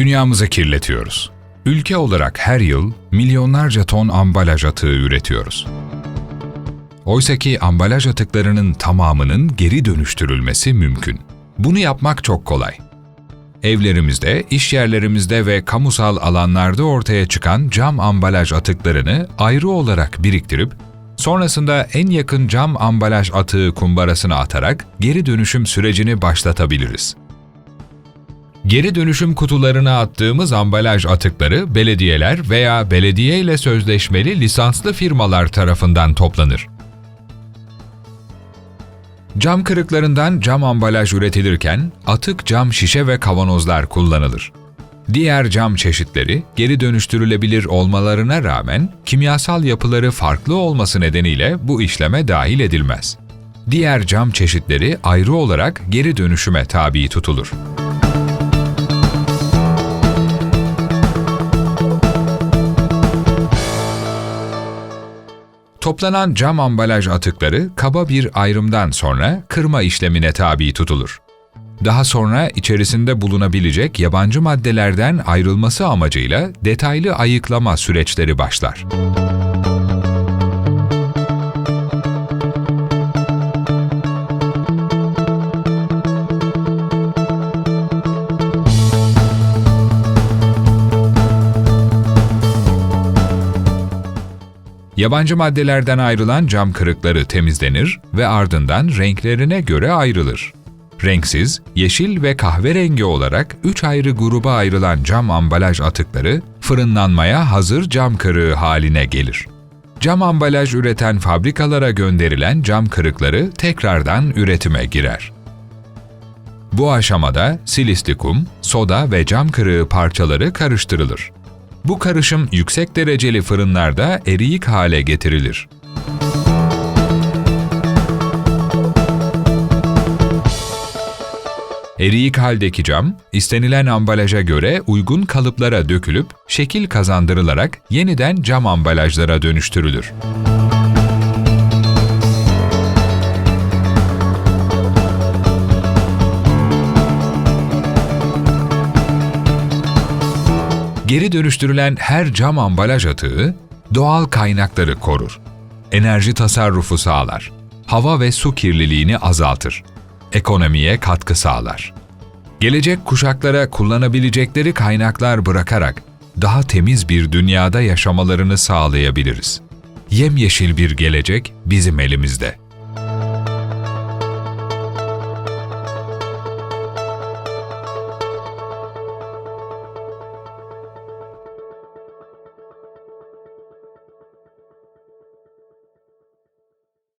Dünyamızı kirletiyoruz. Ülke olarak her yıl milyonlarca ton ambalaj atığı üretiyoruz. Oysaki ambalaj atıklarının tamamının geri dönüştürülmesi mümkün. Bunu yapmak çok kolay. Evlerimizde, iş yerlerimizde ve kamusal alanlarda ortaya çıkan cam ambalaj atıklarını ayrı olarak biriktirip, sonrasında en yakın cam ambalaj atığı kumbarasına atarak geri dönüşüm sürecini başlatabiliriz. Geri dönüşüm kutularına attığımız ambalaj atıkları belediyeler veya belediye ile sözleşmeli lisanslı firmalar tarafından toplanır. Cam kırıklarından cam ambalaj üretilirken atık cam şişe ve kavanozlar kullanılır. Diğer cam çeşitleri geri dönüştürülebilir olmalarına rağmen kimyasal yapıları farklı olması nedeniyle bu işleme dahil edilmez. Diğer cam çeşitleri ayrı olarak geri dönüşüme tabi tutulur. Toplanan cam ambalaj atıkları kaba bir ayrımdan sonra kırma işlemine tabi tutulur. Daha sonra içerisinde bulunabilecek yabancı maddelerden ayrılması amacıyla detaylı ayıklama süreçleri başlar. Yabancı maddelerden ayrılan cam kırıkları temizlenir ve ardından renklerine göre ayrılır. Renksiz, yeşil ve kahverengi olarak üç ayrı gruba ayrılan cam ambalaj atıkları fırınlanmaya hazır cam kırığı haline gelir. Cam ambalaj üreten fabrikalara gönderilen cam kırıkları tekrardan üretime girer. Bu aşamada silisli kum, soda ve cam kırığı parçaları karıştırılır. Bu karışım yüksek dereceli fırınlarda eriyik hale getirilir. Eriyik haldeki cam, istenilen ambalaja göre uygun kalıplara dökülüp şekil kazandırılarak yeniden cam ambalajlara dönüştürülür. Geri dönüştürülen her cam ambalaj atığı doğal kaynakları korur. Enerji tasarrufu sağlar. Hava ve su kirliliğini azaltır. Ekonomiye katkı sağlar. Gelecek kuşaklara kullanabilecekleri kaynaklar bırakarak daha temiz bir dünyada yaşamalarını sağlayabiliriz. Yemyeşil bir gelecek bizim elimizde.